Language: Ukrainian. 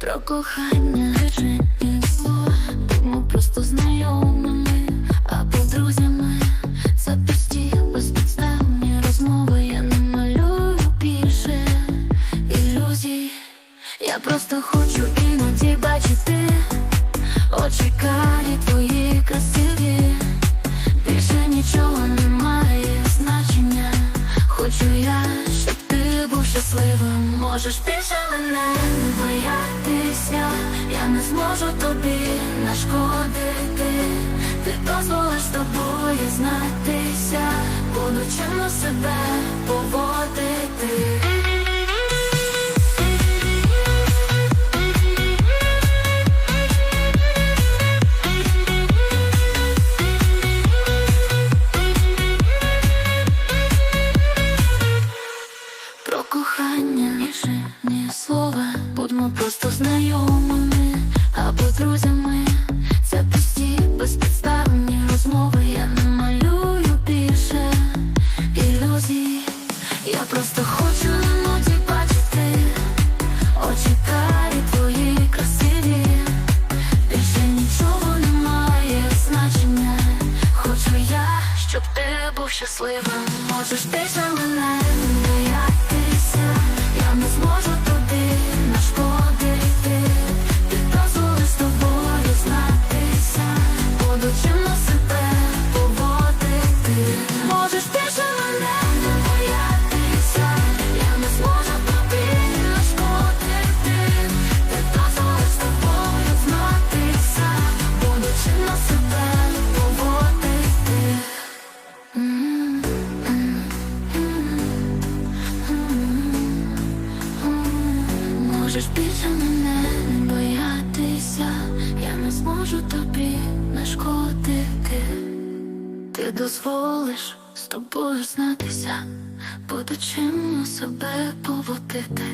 Про кохання речі і слова Будьмо просто знайомими або друзями. Це прості безпідставні розмови. Я не малюю більше ілюзій. Я просто хочу іноді бачити Очі карі твої красиві. Більше нічого не має значення. Хочу я, щасливим Можеш більше мене не боятися Я не зможу тобі нашкодити. Ти дозволиш з тобою знатися. Буду чимно себе поводити кохання більше ні слова. Будьмо просто знайомими або друзями. Це прості безпідставні розмови. Я не малюю більше ілюзій. Я просто хочу іноді бачити Очі карі твої красиві. Більше нічого не має значення. Хочу я, щоб ти був щасливим. Можеш більше мене не боятися Я не зможу тобі нашкодити Ти дозволиш з тобою знатися. Буду чимно поводити. Можеш більше мене не боятися. Я не зможу тобі нашкодити. Ти дозволиш з тобою знатися. Буду чимно себе Можеш більше мене не боятися, я не зможу тобі нашкодити. Ти дозволиш з тобою знатися, буду чимно себе поводити.